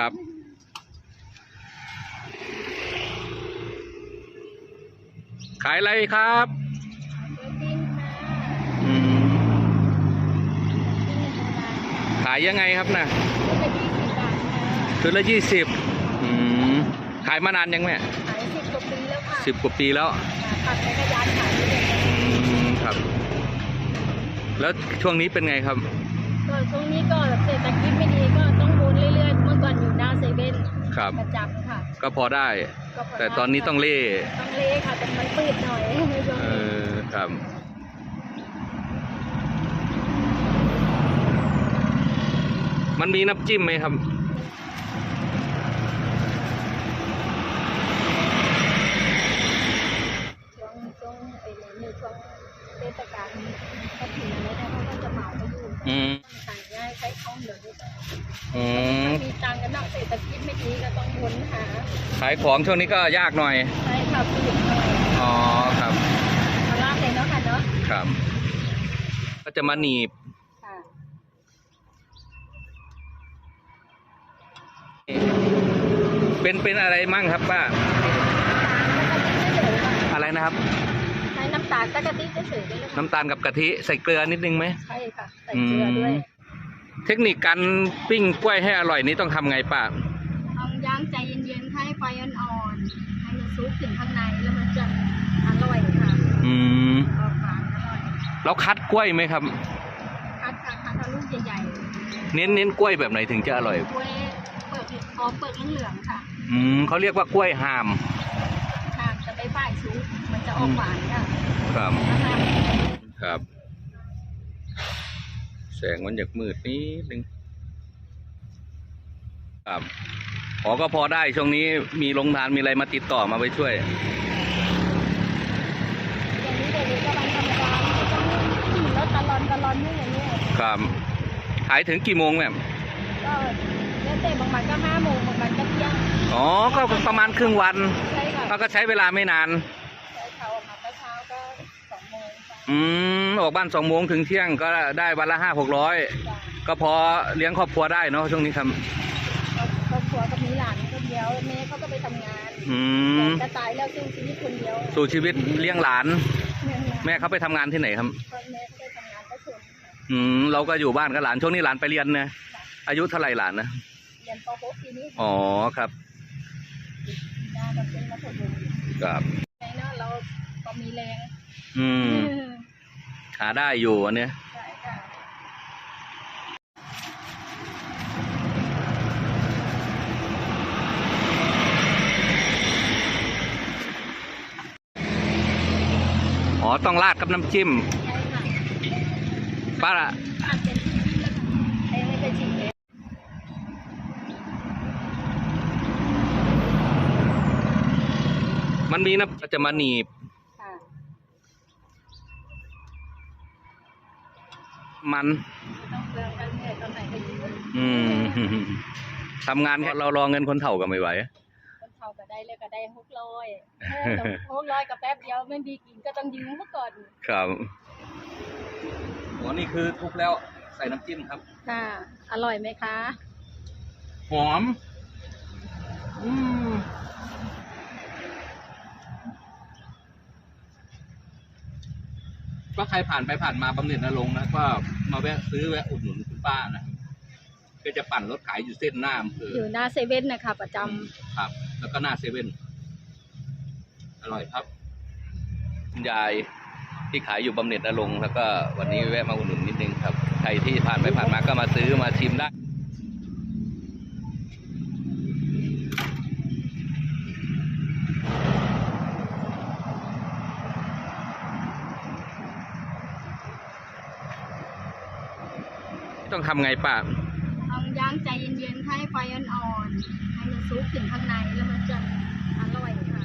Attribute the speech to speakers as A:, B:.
A: ครับ ขายอะไรครับ
B: เบอร์ดิ้งค่ะ
A: อืม
B: ดิ้งธรรมดา
A: ขายยังไงครับนะ
B: ชุดละยี่สิบบาทค่ะ
A: ชุดละยี่สิบอืมขายมานานยังแม่
B: ขายสิบกว่าปีแล้วค่ะ
A: สิบกว่าปีแล้ว
B: ตัดจักรยานขายที่เดียว
A: อืมครับ แล้วช่วงนี้เป็นไงครับ
B: ก็ช่วงนี้ก็เศรษฐกิจไม่ดีก็ต้องวนเรื่อยๆ เมื่อก่อนอยู่หน้าเซเว่น
A: ครับ
B: ประจำค่ะ
A: ก็พอได้
B: ก็พ
A: แต่ตอนนี้ต้องเล่
B: ต้องเล่ค่ะแต่มันปืดหน่อยในช่วง
A: เอ
B: นี้
A: อครับ มันมีน้ำจิ้มไหมครับ
B: ช่วงช่วงไอ้ในช่วง เทศกาลก็ถึงอะไรนะเขาก็จะเหมาไปอยู่
A: อืม
B: ขายง่ายใช้คล่องเดี๋ยวนี้
A: อืม
B: ถ้ามีตังค์กันเนาะเศรษฐกิจไม่ดีก็ต้องวนหา
A: ขายของช่วงนี้ก็ยากหน่อย
B: ใช่ค่ะผลิตหน่อย
A: อ๋อครับ
B: มาลากเลยเนาะค่ะเนาะ
A: ครับ ก็จะมาหนีบ
B: ค่ะ
A: เป็นเป็นอะไรมั่งครับป้าอะไรนะครับ
B: ใช้น้ำตาลตะกะทิเฉยๆได้เลยค่ะ
A: น้ำตาลกับกะทิใส่เกลือนิดนึงไหม
B: ใช่ค่ะใส่เกลือด้วย
A: อืมเทคนิคการปิ้งกล้วยให้อร่อยนี้ต้องทำไงป้า
B: เอาย่างใจเย็นๆให้ไฟอ่อนๆให้มันซุกถึงข้างในแล้วมันจะอร่อยค่ะ
A: อืม
B: ออกหวานอร่อย
A: แล้วคัดกล้วยไหมครับ
B: คัดค่ะคัดเอาลูกใหญ่
A: เน้นเน้นกล้วยแบบไหนถึงจะอร่อย
B: ๆกล้วยเปลือกพอเปลือกเหลืองๆค่ะ
A: อืมเขาเรียกว่ากล้วยหาม
B: ค่ะจะไปฝ่ายซุกมัน จะออกหวานค่ะ
A: ครับ
B: นะคะ
A: ครับ แสงมันอยากมืดนิดนึงครับขอก็พอได้ช่วงนี้มีโรงทานมีอะไรมาติดต่อมาไปช่วย
B: อย่างนี้เดี๋ยวนี้ก็วันธรรมดาไม่ต้องขี่รถตะลอนตะลอนนี่อย่างเงี้ย
A: ครับขายถึงกี่โมงแม่
B: ก็แล้วแต่บางวันก็ห้าโมงบางวันก็เที่ยง
A: อ๋อก็ประมาณครึ่งวัน
B: ใช่ค่ะ
A: เราก็ใช้เวลาไม่นาน
B: ใช้เขาออกมาก็เช้าก็ส องโมงค่ะ
A: อืมออกบ้านสองโมงถึงเที่ยงก็ได้วันละห้าหกร้อย
B: จ้ะ
A: ก็พอเลี้ยงครอบครัวได้เนาะช่วงนี้ครับ
B: ครอบครัวก็มีหลานคนเดียวแม่เขาก็ไปทำงาน
A: อืม
B: จะตายแล้วซึ่งชีวิตคนเดียว
A: สู่ชีวิตเลี้ยงหลาน
B: แม่
A: แม่เขาไปทำงานที่ไหนครับ
B: แม่เขาไปทำงานก็ชวนค่ะ
A: อืมเราก็อยู่บ้านกับหลานช่วงนี้หลานไปเรียนนะอายุเท่าไหร่หลานนะ
B: เรียนป .6 ปีนี้
A: อ๋อครับ
B: งานก็เป็นมัธยม
A: ครับ
B: ในเนาะเราก็มีแรง
A: อืม หาได้อยู่อันเนี้ย
B: ใช่ค่ะ
A: อ๋อ ต้องราดกับน้ำจิ้ม
B: ใช่ค่ะ
A: ป้า
B: อัดเป็นชิ้นแล้วค่ะให้ให้เป็นชิ้นเอง
A: มันมีน้ำก็จะมาหนีบ
B: ค่ะ
A: มัน
B: ต้องเปลืองกันเหนื่อยตอนไหนก็ยืน
A: อืมทำงานเรารอเงินคนเถ่าก็ไม่ไหว
B: คนเฒ่าก็ได้เลยก็ได้หกร้อยหกร้อยกับแป๊บเดียวไม่มีกินก็ต้องยืมเมื่อก่อน
A: ครับหัวนี่คือทุกแล้วใส่น้ำจิ้มครับ
B: ค่ะ อร่อยไหมคะ
A: หอม อืม ก็ใครผ่านไปผ่านมาบำเหน็จนรงค์นะก็มาแวะซื้อแวะอุดหนุนคุณป้านะก็จะปั่นรถขายอยู่เส้นหน้าอำเภอ
B: อยู่หน้าเซเว่นนะคะประจ
A: ครับ แล้วก็หน้าเซเว่นอร่อยครับคุณยายที่ขายอยู่บำเหน็จนรงค์แล้วก็วันนี้แวะมาอุดหนุนนิดนึงครับ ใครที่ผ่านไปผ่านมาก็มาซื้อมาชิมได้ ต้องทำไงป้าำ
B: เอาย่างใจเย็นๆให้ไฟอ่อนๆให้มันซุกถึงข้างในแล้วมันจะอร่อยค่ะ